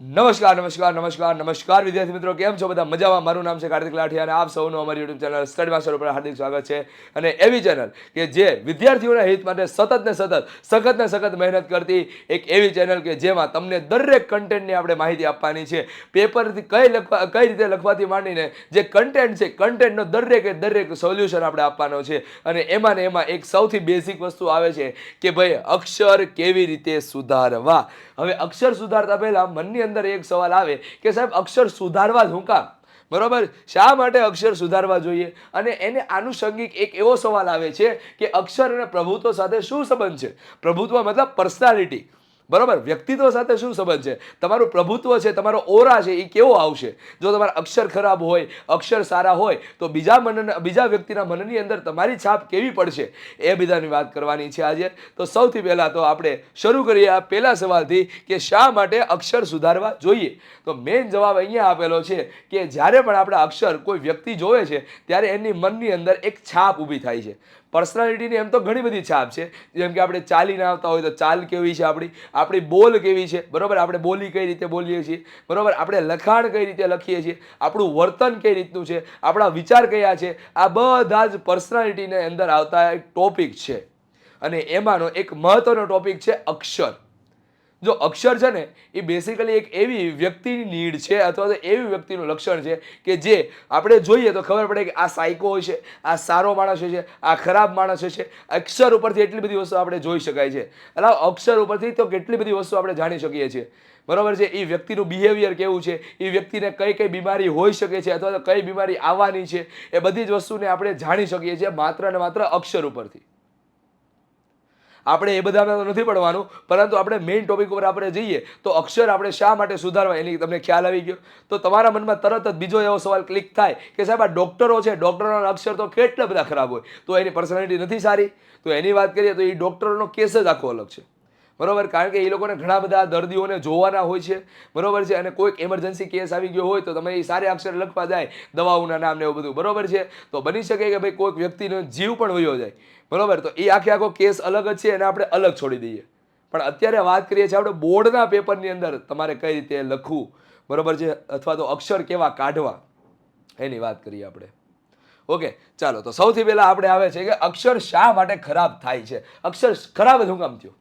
નમસ્કાર નમસ્કાર નમસ્કાર નમસ્કાર. વિદ્યાર્થી મિત્રો, કેમ છો બધા? મજામાં? મારું નામ છે કાર્તિક લાઠી અને આપ સૌનું અમારી યુટ્યુબ ચેનલ સ્ટડી માસ્ટર ઉપર હાર્દિક સ્વાગત છે. અને એવી ચેનલ કે જે વિદ્યાર્થીઓના હિત માટે સતત ને સતત, સખત ને સખત મહેનત કરતી એક એવી ચેનલ કે જેમાં તમને દરેક કન્ટેન્ટની આપણે માહિતી આપવાની છે. પેપરથી કઈ લખવા, કઈ રીતે લખવાથી માંડીને જે કન્ટેન્ટ છે કન્ટેન્ટનો દરેકે દરેક સોલ્યુશન આપણે આપવાનો છે. અને એમાં ને એમાં એક સૌથી બેઝિક વસ્તુ આવે છે કે ભાઈ અક્ષર કેવી રીતે સુધારવા? હવે અક્ષર સુધારતા પહેલાં મનની અંદર એક સવાલ આવે કે સાહેબ, અક્ષર સુધારવા જ હું કામ બરોબર? શા માટે અક્ષર સુધારવા જોઈએ? અને એને આનુષંગિક એક એવો સવાલ આવે છે કે અક્ષર અને પ્રભુત્વ સાથે શું સંબંધ છે? પ્રભુત્વ મતલબ પર્સનાલિટી બરોબર? વ્યક્તિત્વ સાથે શું સંબંધ છે? તમારું પ્રભુત્વ છે, તમારો ઓરા છે એ કેવો આવશે? જો તમારા અક્ષર ખરાબ હોય, અક્ષર સારા હોય, તો બીજા મનન, બીજા વ્યક્તિના મનની અંદર તમારી છાપ કેવી પડશે? એ બધાની વાત કરવાની છે આજે તો સૌથી પહેલાં તો આપણે શરૂ કરીએ આ પહેલા સવાલથી કે શા માટે અક્ષર સુધારવા જોઈએ? તો મેઇન જવાબ અહીંયા આપેલો છે કે જ્યારે પણ આપણા અક્ષર કોઈ વ્યક્તિ જોવે છે, ત્યારે એની મનની અંદર એક છાપ ઊભી થાય છે. પર્સનાલિટીની એમ તો ઘણી બધી છાપ છે. જેમ કે આપણે ચાલીને આવતા હોય તો ચાલ કેવી છે આપણી? આપણી બોલ કેવી છે? બરાબર? આપણે બોલી કઈ રીતે બોલીએ છીએ? બરાબર? આપણે લખાણ કઈ રીતે લખીએ છીએ? આપણું વર્તન કઈ રીતનું છે? આપણા વિચાર કયા છે? આ બધા જ પર્સનાલિટીને અંદર આવતા એક ટોપિક છે. અને એમાંનો એક મહત્વનો ટોપિક છે અક્ષર. જો અક્ષર છે ને, એ બેસિકલી એક એવી વ્યક્તિની નીડ છે અથવા તો એવી વ્યક્તિનું લક્ષણ છે કે જે આપણે જોઈએ તો ખબર પડે કે આ સાયકો હોય છે, આ સારો માણસ હોય છે, આ ખરાબ માણસ હોય છે. અક્ષર ઉપરથી એટલી બધી વસ્તુ આપણે જોઈ શકાય છે. એટલે અક્ષર ઉપરથી તો કેટલી બધી વસ્તુ આપણે જાણી શકીએ છીએ. બરોબર છે? એ વ્યક્તિનું બિહેવિયર કેવું છે? એ વ્યક્તિને કઈ કઈ બીમારી હોઈ શકે છે અથવા તો કઈ બીમારી આવવાની છે? એ બધી જ વસ્તુને આપણે જાણી શકીએ છીએ માત્ર ને માત્ર અક્ષર ઉપરથી. આપણે એ બધામાં તો નથી પડવાનું, પરંતુ આપણે મેઇન ટોપિક ઉપર આપણે જઈએ, તો અક્ષર આપણે શા માટે સુધારવા એની તમને ખ્યાલ આવી ગયો? તો તમારા મનમાં તરત જ બીજો એવો સવાલ ક્લિક થાય કે સાહેબ આ ડૉક્ટરો છે ડૉક્ટરોના અક્ષર તો કેટલા બધા ખરાબ હોય? તો એની પર્સનાલિટી નથી સારી. તો એની વાત કરીએ તો એ ડૉક્ટરોનો કેસ જ આખો અલગ છે. બરોબર? કારણ કે એ લોકોને ઘણા બધા દર્દીઓને જોવાના હોય છે. બરોબર છે? અને કોઈક એમરજન્સી કેસ આવી ગયો હોય તો તમે એ સારા અક્ષર લખવા જાય, દવાઓના નામ ને એવું બધું. બરોબર છે? તો બની શકે કે ભાઈ કોઈક વ્યક્તિનો જીવ પણ વયો જાય. બરોબર? તો એ આખે આખો કેસ અલગ જ છે અને આપણે અલગ છોડી દઈએ. પણ અત્યારે વાત કરીએ છીએ આપણે બોર્ડના પેપરની અંદર તમારે કઈ રીતે લખવું? બરાબર છે? અથવા તો અક્ષર કેવા કાઢવા? એની વાત કરીએ આપણે. ઓકે, ચાલો. તો સૌથી પહેલાં આપણે આવે છે કે અક્ષર શા માટે ખરાબ થાય છે? અક્ષર ખરાબ જ હું કામ થયું?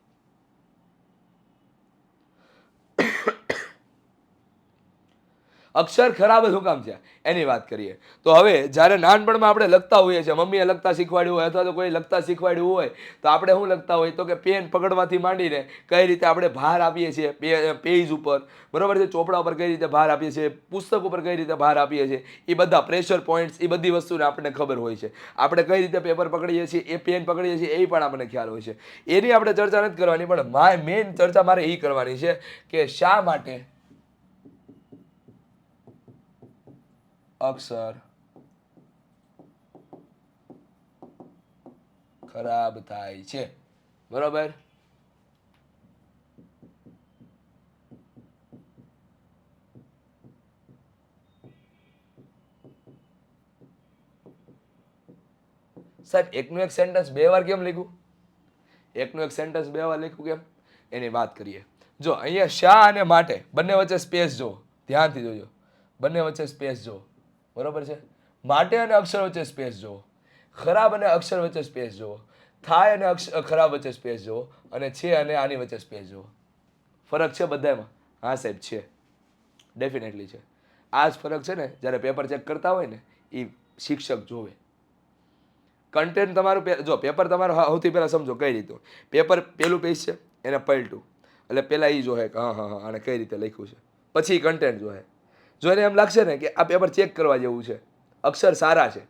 અક્ષર ખરાબ શું કામ છે. એની વાત કરીએ. તો હવે જ્યારે નાનપણમાં આપણે લખતા હોઈએ છીએ, મમ્મીએ લખતા શીખવાડ્યું હોય અથવા તો કોઈ લખતા શીખવાડ્યું હોય, તો આપણે શું લખતા હોય તો કે પેન પકડવાથી માંડીને કઈ રીતે આપણે ભાર આપીએ છીએ? પેજ ઉપર. બરાબર છે? ચોપડા ઉપર કઈ રીતે ભાર આપીએ છીએ? પુસ્તક ઉપર કઈ રીતે ભાર આપીએ છીએ? એ બધા પ્રેશર પોઈન્ટ્સ એ બધી વસ્તુને આપણને ખબર હોય છે. આપણે કઈ રીતે પેપર પકડીએ છીએ? એ પેન પકડીએ છીએ? એ પણ આપણને ખ્યાલ હોય છે. એની આપણે ચર્ચા નથી કરવાની, પણ મેઇન ચર્ચા મારે એ કરવાની છે કે શા માટે અક્ષર ખરાબ થાય છે. બરોબર? સાહેબ, એકનું એક સેન્ટેન્સ બે વાર કેમ લખ્યું? એકનું એક સેન્ટેન્સ બે વાર લખ્યું કેમ? એની વાત કરીએ. જો, અહીંયા શા અને માટે? બંને વચ્ચે સ્પેસ જો ધ્યાનથી જોજો. બંને વચ્ચે સ્પેસ જો બરોબર છે? માટે અને અક્ષર વચ્ચે સ્પેસ જુઓ. ખરાબ અને અક્ષર વચ્ચે સ્પેસ જુઓ. થાય અને અક્ષર ખરાબ વચ્ચે સ્પેસ જુઓ. અને છે અને આની વચ્ચે સ્પેસ જુઓ. ફરક છે બધામાં? હા સાહેબ, છે. ડેફિનેટલી છે. આ જ ફરક છે ને, જ્યારે પેપર ચેક કરતા હોય ને એ શિક્ષક જોવે. કન્ટેન્ટ તમારું જો પેપર તમારું સૌથી પહેલાં સમજો કઈ રીતનું પેપર પેલું પેજ છે, એને પલટું. એટલે પહેલાં એ જોહે કે હા હા હા, આને કઈ રીતે લખ્યું છે. પછી કન્ટેન્ટ જોહે. જો એને એમ લાગશે ને કે આ પેપર ચેક કરવા જેવું છે, અક્ષર સારા છે,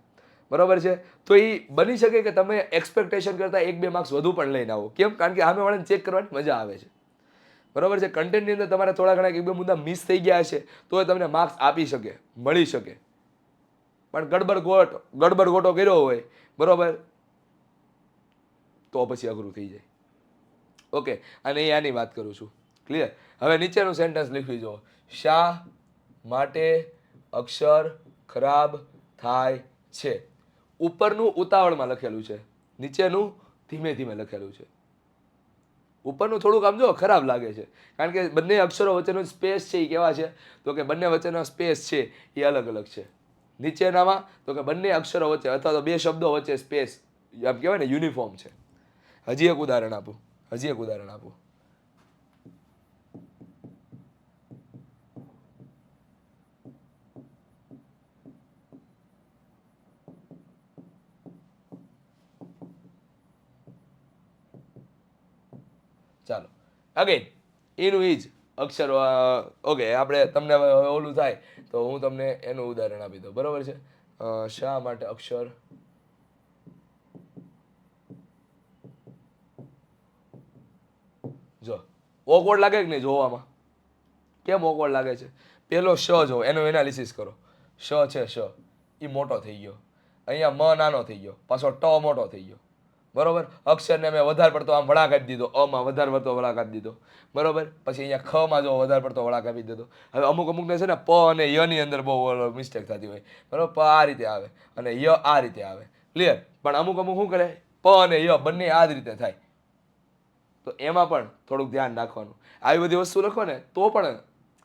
બરાબર છે? તો એ બની શકે કે તમે એક્સપેક્ટેશન કરતાં એક બે માર્ક્સ વધુ પણ લઈને આવો. કેમ? કારણ કે સામે વાળાને ચેક કરવાની મજા આવે છે. બરોબર છે? કન્ટેન્ટની અંદર તમારે થોડા ઘણા એક બે મુદ્દા મિસ થઈ ગયા હશે તો એ તમને માર્ક્સ આપી શકે, મળી શકે. પણ ગડબડ ગોટ, ગડબડ ગોટો કર્યો હોય, બરાબર? તો પછી અઘરું થઈ જાય. ઓકે અને એ આની વાત કરું છું. ક્લિયર હવે નીચેનું સેન્ટેન્સ લખી જુઓ. શા માટે અક્ષર ખરાબ થાય છે. ઉપરનું ઉતાવળમાં લખેલું છે. નીચેનું ધીમે ધીમે લખેલું છે. ઉપરનું થોડુંક આમ જો ખરાબ લાગે છે. કારણ કે બંને અક્ષરો વચ્ચેનો સ્પેસ છે એ કેવા છે? તો કે બંને વચ્ચેનો સ્પેસ છે એ અલગ અલગ છે. નીચેનામાં તો કે બંને અક્ષરો વચ્ચે અથવા તો બે શબ્દો વચ્ચે સ્પેસ, આમ કહેવાય ને, યુનિફોર્મ છે. હજી એક ઉદાહરણ આપું. હજી એક ઉદાહરણ આપું. ચાલો. અગેન એનું ઈ જ અક્ષર ઓકે આપણે તમને ઓલું થાય તો હું તમને એનું ઉદાહરણ આપી દઉં. બરોબર છે? શા માટે અક્ષર? જો ઓકવર્ડ લાગે કે નહીં જોવામાં? કેમ ઓકવર્ડ લાગે છે? પેલો શ જો, એનું એનાલિસિસ કરો. શ છે શ. એ મોટો થઈ ગયો. અહીંયા મ નાનો થઈ ગયો. પાછો ટ મોટો થઈ ગયો. બરોબર? અક્ષરને મેં વધારે પડતો આમ વળાંક આપી દીધો. અમાં વધારે પડતો વળાંક આપી દીધો. બરોબર? પછી અહીંયા ખમાં જો વધારે પડતો વળાંક આપી દીધો. હવે અમુક અમુકને છે ને પ અને યની અંદર બહુ મિસ્ટેક થતી હોય. બરોબર? પ આ રીતે આવે અને ય આ રીતે આવે. ક્લિયર પણ અમુક અમુક શું કરે? પ અને ય બંને આ જ રીતે થાય. તો એમાં પણ થોડુંક ધ્યાન રાખવાનું. આવી બધી વસ્તુ લખો ને તો પણ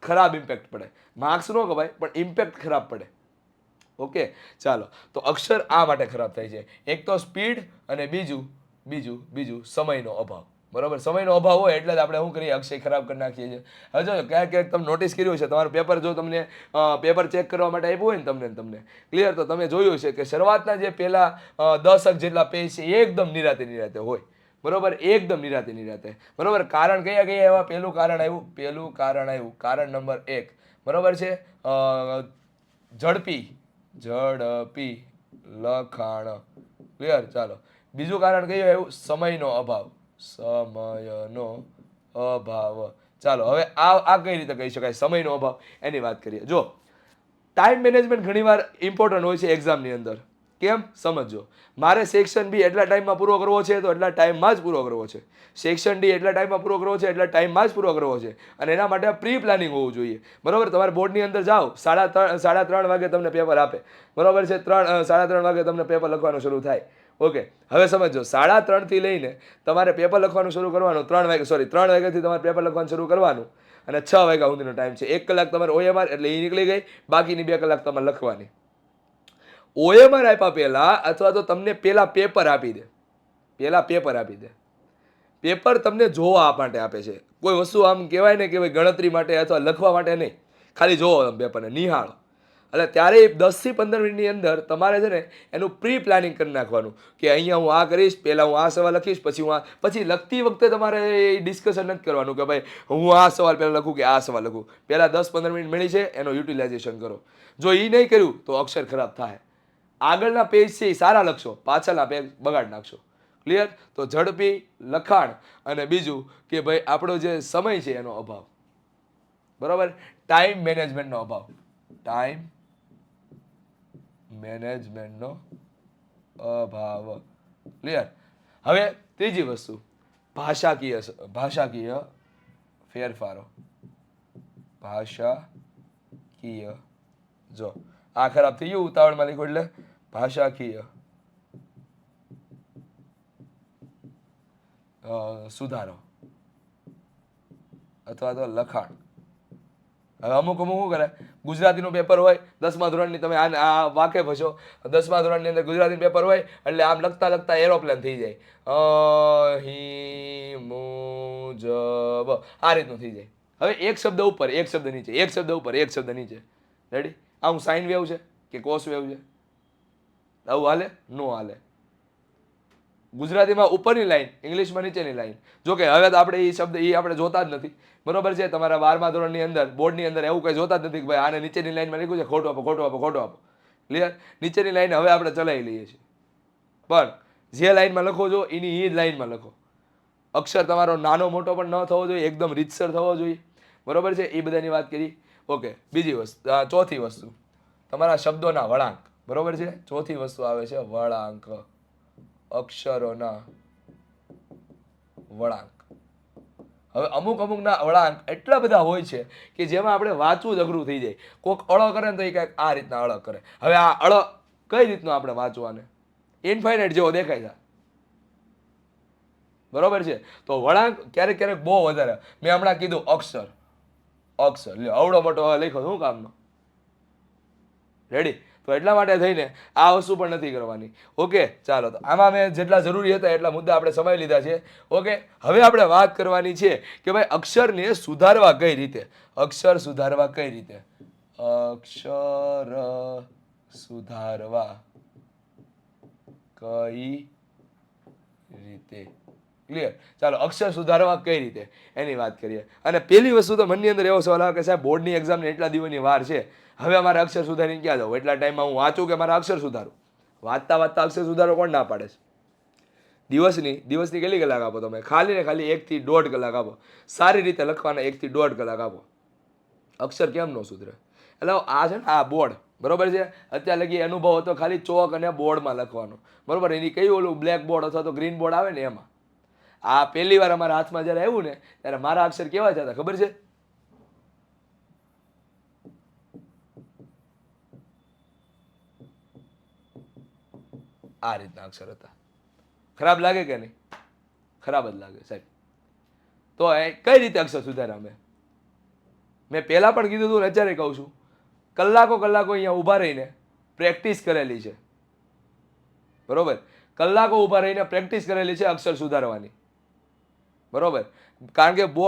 ખરાબ ઇમ્પેક્ટ પડે. માર્ક્સ ન કપાય પણ ઇમ્પેક્ટ ખરાબ પડે. ઓકે? ચાલો. તો અક્ષર આ માટે ખરાબ થાય છે. એક તો સ્પીડ અને બીજું બીજું બીજું સમયનો અભાવ. બરાબર? સમયનો અભાવ હોય એટલે જ આપણે શું કરીએ? અક્ષય ખરાબ કરી નાખીએ છીએ. હવે ક્યાંક ક્યાંક તમે નોટિસ કર્યું છે તમારું પેપર જો તમને પેપર ચેક કરવા માટે આપ્યું હોય ને તમને તમને. ક્લિયર તો તમે જોયું છે કે શરૂઆતના જે પહેલાં અ, દસક જેટલા પેજ છે એ એકદમ નિરાતે નિરાતે હોય. બરાબર? એકદમ નિરાતે નિરાતે. બરાબર? કારણ કયા કયા એવા? પહેલું કારણ આવ્યું? પહેલું કારણ આવ્યું. કારણ નંબર એક. બરાબર છે? ઝડપી. ઝડપી લખાણ. ક્લિયર ચાલો. બીજું કારણ કયું આવ્યું સમયનો અભાવ. સમયનો અભાવ. ચાલો, હવે આ આ કઈ રીતે કહી શકાય? સમયનો અભાવ. એની વાત કરીએ. જો ટાઈમ મેનેજમેન્ટ ઘણીવાર ઇમ્પોર્ટન્ટ હોય છે એક્ઝામની અંદર. કેમ? સમજો મારે સેક્શન બી એટલા ટાઈમમાં પૂરો કરવો છે તો એટલા ટાઈમમાં જ પૂરો કરવો છે. સેક્શન ડી એટલા ટાઈમમાં પૂરો કરવો છે એટલા ટાઈમમાં જ પૂરો કરવો છે. અને એના માટે પ્રી પ્લાનિંગ હોવું જોઈએ. બરોબર? તમારે બોર્ડની અંદર જાઓ. સાડા ત્રણ સાડા ત્રણ વાગે તમને પેપર આપે. બરાબર છે? ત્રણ સાડા ત્રણ વાગે તમને પેપર લખવાનું શરૂ થાય. ઓકે. હવે સમજો સાડા ત્રણથી લઈને તમારે પેપર લખવાનું શરૂ કરવાનું ત્રણ વાગે સોરી ત્રણ વાગ્યાથી તમારે પેપર લખવાનું શરૂ કરવાનું અને છ વાગ્યા સુધીનો ટાઈમ છે. એક કલાક તમારે ઓએમઆર એટલે એ નીકળી ગઈ. બાકીની બે કલાક તમારે લખવાની. ઓએમઆર આપ્યા પહેલાં અથવા તો તમને પહેલાં પેપર આપી દે. પહેલાં પેપર આપી દે. પેપર તમને જોવા માટે આપે છે. કોઈ વસ્તુ આમ કહેવાય ને કે ભાઈ ગણતરી માટે અથવા લખવા માટે નહીં. ખાલી જોવો તમે પેપરને, નિહાળો. એટલે ત્યારે દસથી પંદર મિનિટની અંદર તમારે છે ને એનું પ્રી પ્લાનિંગ કરી નાખવાનું કે અહીંયા હું આ કરીશ, પહેલાં હું આ સવાલ લખીશ, પછી હું આ, પછી લખતી વખતે તમારે એ ડિસ્કશન નથી કરવાનું કે ભાઈ હું આ સવાલ પહેલાં લખું કે આ સવાલ લખું. પહેલાં દસ પંદર મિનિટ મળી છે, એનો યુટિલાઇઝેશન કરો. જો એ નહીં કર્યું તો અક્ષર ખરાબ થાય. આગળના પેજ છે એ સારા લખશો, પાછળના પેજ બગાડ નાખશો. ક્લિયર તો ઝડપી લખાણ અને બીજું કે ભાઈ આપણો જે સમય છે એનો અભાવ. બરાબર? ટાઈમ મેનેજમેન્ટનો અભાવ. ટાઈમ મેનેજમેન્ટનો અભાવ. ક્લિયર હવે ત્રીજી વસ્તુ. ભાષાકીય ભાષાકીય ફેરફારો. ભાષાકીય જો. આ ખરાબ થઈ ગયું ઉતાવળમાં લખ્યું એટલે ભાષાકીય અ, સુધારો. અથવા તો લખાણ. હવે અમુક અમુક શું કરે? ગુજરાતીનું પેપર હોય દસમા ધોરણની તમે આ આ વાકેફ હશો દસમા ધોરણની અંદર ગુજરાતીનું પેપર હોય એટલે આમ લખતા લખતા એરોપ્લેન થઈ જાય. અહી મુજબ આ રીતનું થઈ જાય. હવે એક શબ્દ ઉપર એક શબ્દ નીચે એક શબ્દ ઉપર એક શબ્દ નીચે. રેડી આ હું સાઇન વેવ છે કે કોસ વેવ છે? આવું હાલે? નો હાલે. ગુજરાતીમાં ઉપરની લાઈન ઇંગ્લિશમાં નીચેની લાઈન જો કે હવે તો આપણે એ શબ્દ એ આપણે જોતા જ નથી. બરોબર છે? તમારા બારમા ધોરણની અંદર, બોર્ડની અંદર એવું કંઈ જોતા જ નથી કે ભાઈ આને નીચેની લાઈનમાં લખ્યું છે? ખોટું આપો ખોટું આપો ખોટું આપો. ક્લિયર નીચેની લાઈન હવે આપણે ચલાવી લઈએ છીએ. પણ જે લાઈનમાં લખો છો, એની એ જ લાઈનમાં લખો. અક્ષર તમારો નાનો મોટો પણ ન થવો જોઈએ, એકદમ રીતસર થવો જોઈએ. બરોબર છે? એ બધાની વાત કરી. ઓકે બીજી વસ્તુ ચોથી વસ્તુ. તમારા શબ્દોના વળાંક. બરોબર છે? ચોથી વસ્તુ આવે છે વળાંક. અક્ષરોના વળાંક. હવે અમુક અમુકના વળાંક એટલા બધા હોય છે કે જેમાં આપણે વાંચવું જ અઘરું થઈ જાય. કોક અળ કરે ને તો એ કંઈક આ રીતના અળ કરે. હવે આ અળ કઈ રીતનું આપણે વાંચવાને? ઇન્ફાઇનાઇટ જેવો દેખાય છે. બરોબર છે? તો વળાંક ક્યારેક ક્યારેક બહુ વધારે. મેં હમણાં કીધું અક્ષર. અક્ષર. લ્યો અવડો મોટો લખ્યો શું કામનો? રેડી તો એટલા માટે થઈને આ વસ્તુ પણ નથી કરવાની. ઓકે, ચાલો તો આમાં મેં જેટલા જરૂરી હતા એટલા મુદ્દા આપણે સમય લીધા છે. ઓકે, હવે આપણે વાત કરવાની છે કે ભાઈ અક્ષરને સુધારવા કઈ રીતે? અક્ષર સુધારવા કઈ રીતે? અક્ષર સુધારવા કઈ રીતે? ક્લિયર ચાલો, અક્ષર સુધારવા કઈ રીતે? એની વાત કરીએ. અને પહેલી વસ્તુ તો મનની અંદર એવો સવાલ આવે કે સાહેબ, બોર્ડની એક્ઝામને એટલા દિવસની વાર છે. હવે અમારે અક્ષર સુધારીને ક્યાં જાઉં એટલા ટાઈમમાં હું વાંચું કે મારા અક્ષર સુધારું? વાંચતા વાંચતા અક્ષર સુધારો કોણ ના પાડે છે? દિવસની દિવસની કેટલી કલાક આપો તમે? ખાલી ને ખાલી એકથી દોઢ કલાક આપો. સારી રીતે લખવાના એકથી દોઢ કલાક આપો. અક્ષર કેમ ન સુધરે? એટલે આ છે ને, આ બોર્ડ. બરોબર છે? અત્યારે લગી અનુભવ હતો ખાલી ચોક અને બોર્ડમાં લખવાનો. બરોબર? એની કઈ ઓલું બ્લેક બોર્ડ અથવા તો ગ્રીન બોર્ડ આવે ને એમાં? આ પહેલી વાર અમારા હાથમાં જ્યારે આવ્યું ને, ત્યારે મારા અક્ષર કેવા હતા ખબર છે? આ રીતના અક્ષર હતા. ખરાબ લાગે કે નહીં? ખરાબ જ લાગે, સાહેબ. તો એ કઈ રીતે અક્ષર સુધાર્યા મેં મેં પહેલાં પણ કીધું હતું ને, અત્યારે કહું છું. કલાકો કલાકો અહીંયા ઊભા રહીને પ્રેક્ટિસ કરેલી છે. બરોબર? કલાકો ઊભા રહીને પ્રેક્ટિસ કરેલી છે અક્ષર સુધારવાની. બરોબર? કારણ કે બો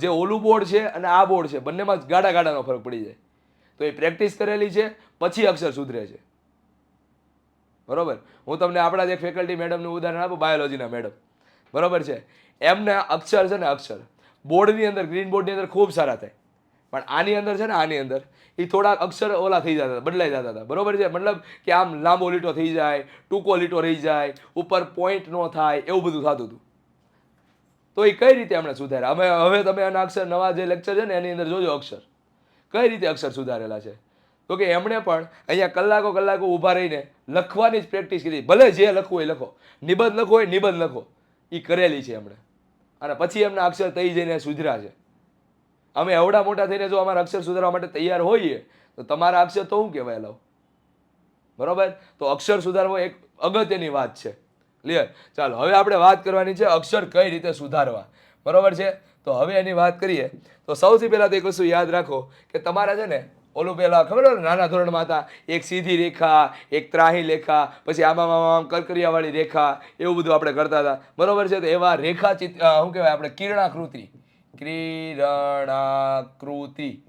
જે ઓલું બોર્ડ છે અને આ બોર્ડ છે, બંનેમાં ગાડા ગાડાનો ફરક પડી જાય. તો એ પ્રેક્ટિસ કરેલી છે, પછી અક્ષર સુધરે છે. બરોબર? હું તમને આપણા જે ફેકલ્ટી મેડમનું ઉદાહરણ આપું બાયોલોજીના મેડમ. બરોબર છે? એમને અક્ષર છે ને અક્ષર. બોર્ડની અંદર ગ્રીન બોર્ડની અંદર ખૂબ સારા થાય. પણ આની અંદર છે ને આની અંદર, એ થોડાક અક્ષર ઓલા થઈ જતા હતા બદલાઈ જતા હતા. બરોબર છે? મતલબ કે આમ લાંબો લીટો થઈ જાય, ટૂંકો લીટો રહી જાય, ઉપર પોઈન્ટ ન થાય, એવું બધું થતું હતું. તો એ કઈ રીતે એમણે સુધાર્યા? અમે હવે તમે આના અક્ષર નવા જે લેક્ચર છે ને, એની અંદર જોજો અક્ષર. કઈ રીતે અક્ષર સુધારેલા છે? તો કે એમણે પણ અહીંયા કલાકો કલાકો ઊભા રહીને લખવાની જ પ્રેક્ટિસ કરી ભલે જે લખવું હોય લખો. નિબંધ લખો હોય, નિબંધ લખો. એ કરેલી છે એમણે. અને પછી એમના અક્ષર તઈ જઈને સુધરા છે. અમે એવડા મોટા થઈને જો અમારા અક્ષર સુધારવા માટે તૈયાર હોઈએ, તો તમારા અક્ષર તો શું કહેવાય લઉં બરાબર? તો અક્ષર સુધારવો એક અગત્યની વાત છે. ક્લિયર ચાલો, હવે આપણે વાત કરવાની છે અક્ષર કઈ રીતે સુધારવા. બરોબર છે? તો હવે એની વાત કરીએ. તો સૌથી પહેલાં તો એક વસ્તુ યાદ રાખો કે તમારા છે ને, ઓલું પહેલાં ખબર ને, નાના ધોરણમાં હતા, એક સીધી રેખા, એક ત્રાહી રેખા, પછી આમાં આમ કરકરિયાવાળી રેખા, એવું બધું આપણે કરતા હતા. બરોબર છે? તો એવા રેખા ચિત્ર શું કહેવાય આપણે? કિરણાકૃતિ. કિરણાકૃતિ.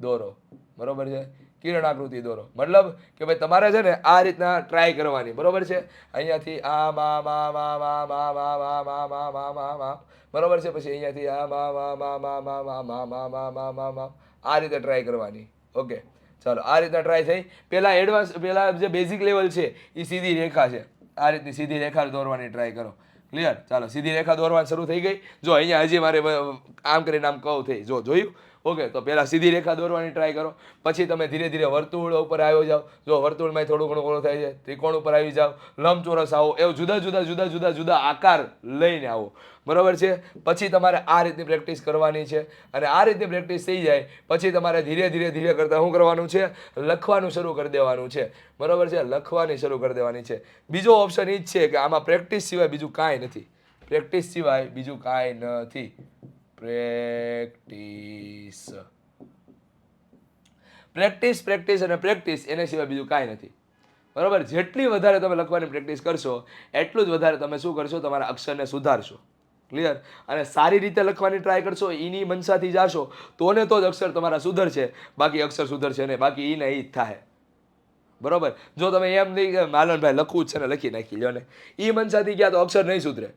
દોરો. બરોબર છે? કિરણાકૃતિ દોરો મતલબ કે ભાઈ તમારે છે ને આ રીતના ટ્રાય કરવાની બરોબર છે અહીંયાથી આ મા મા મા મા મા મા મા મા મા મા મા મા બરોબર છે પછી અહીંયાથી આ મા મા મા મા મા મા મા મા મા મા મા મા આ રીતે ટ્રાય કરવાની ઓકે ચાલો આ રીતના ટ્રાય થઈ પહેલાં એડવાન્સ પહેલાં જે બેઝિક લેવલ છે એ સીધી રેખા છે આ રીતની સીધી રેખા દોરવાની ટ્રાય કરો ક્લિયર ચાલો સીધી રેખા દોરવાની શરૂ થઈ ગઈ જો અહીંયા હજી મારે આમ કરીને આમ કહું થઈ જો જોયું ઓકે, તો પહેલાં સીધી રેખા દોરવાની ટ્રાય કરો. પછી તમે ધીરે ધીરે વર્તુળ ઉપર આવ્યો જાઓ. જો વર્તુળમાં થોડું ઘણું ઘણું થાય છે, ત્રિકોણ ઉપર આવી જાઓ, લંબચોરસ આવો, એવું જુદા જુદા જુદા જુદા જુદા આકાર લઈને આવો. બરાબર છે? પછી તમારે આ રીતની પ્રેક્ટિસ કરવાની છે. અને આ રીતની પ્રેક્ટિસ થઈ જાય, પછી તમારે ધીરે ધીરે ધીરે કરતાં શું કરવાનું છે? લખવાનું શરૂ કરી દેવાનું છે. બરાબર છે? લખવાની શરૂ કરી દેવાની છે. બીજો ઓપ્શન એ જ છે કે આમાં પ્રેક્ટિસ સિવાય બીજું કાંઈ નથી. પ્રેક્ટિસ સિવાય બીજું કાંઈ નથી. પ્રેક્ટિસ. પ્રેક્ટિસ પ્રેક્ટિસ અને પ્રેક્ટિસ એને સિવાય બીજું કાંઈ નથી. બરાબર? જેટલી વધારે તમે લખવાની પ્રેક્ટિસ કરશો, એટલું જ વધારે તમે શું કરશો? તમારા અક્ષરને સુધારશો. ક્લિયર અને સારી રીતે લખવાની ટ્રાય કરશો એની મનસાથી જાશો તો ને તો જ અક્ષર તમારા સુધરશે. બાકી અક્ષર સુધરશે ને બાકી એને એ જ થાય. બરાબર? જો તમે એમ નહીં કે માલનભાઈ લખવું જ છે ને લખી નાખી લ્યો ને એ મનસાથી ગયા તો અક્ષર નહીં સુધરે.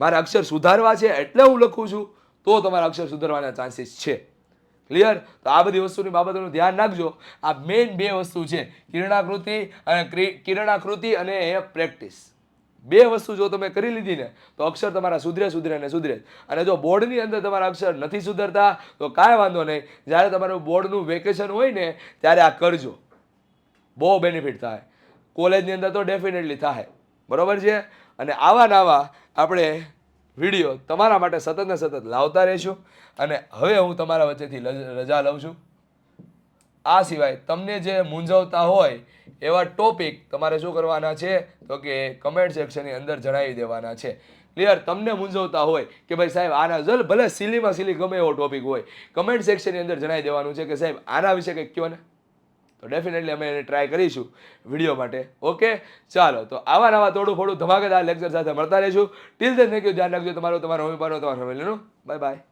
મારે અક્ષર સુધારવા છે એટલે હું લખું છું. તો તમારા અક્ષર સુધરવાના ચાન્સીસ છે. ક્લિયર તો આ બધી વસ્તુની બાબતોનું ધ્યાન રાખજો. આ મેઇન બે વસ્તુ છે. કિરણાકૃતિ અને કિરણાકૃતિ અને એ પ્રેક્ટિસ બે વસ્તુ જો તમે કરી લીધી ને, તો અક્ષર તમારા સુધરે સુધરે ને સુધરે અને જો બોર્ડની અંદર તમારા અક્ષર નથી સુધરતા, તો કાંઈ વાંધો નહીં. જ્યારે તમારું બોર્ડનું વેકેશન હોય ને, ત્યારે આ કરજો. બહુ બેનિફિટ થાય. કોલેજની અંદર તો ડેફિનેટલી થાય. બરાબર છે? અને આવા નાવા આપણે વીડિયો તમારા માટે સતત ને સતત લાવતા રહીશું અને હવે હું તમારા વચ્ચેથી રજા લઉં છું. આ સિવાય તમને જે મૂંઝવતા હોય એવા ટોપિક તમારે શું કરવાના છે તો કે કમેન્ટ સેક્શનની અંદર જણાવી દેવાના છે. ક્લિયર તમને મૂંઝવતા હોય કે ભાઈ સાહેબ આના જલ, ભલે સિલીમાં સિલી ગમે એવો ટોપિક હોય કમેન્ટ સેક્શનની અંદર જણાવી દેવાનું છે કે સાહેબ આના વિશે કંઈક કહો ને? તો ડેફિનેટલી અમે એને ટ્રાય કરીશું વીડિયો માટે. ઓકે ચાલો, તો આવા નવા થોડું થોડું ધમાકેદાર લેક્ચર સાથે મળતા રહીશું. ટીલ ધેન થેન્ક યુ ધ્યાન રાખજો તમારું, તમારા મમ્મી પાનો તમારા ફેમિલીનું બાય બાય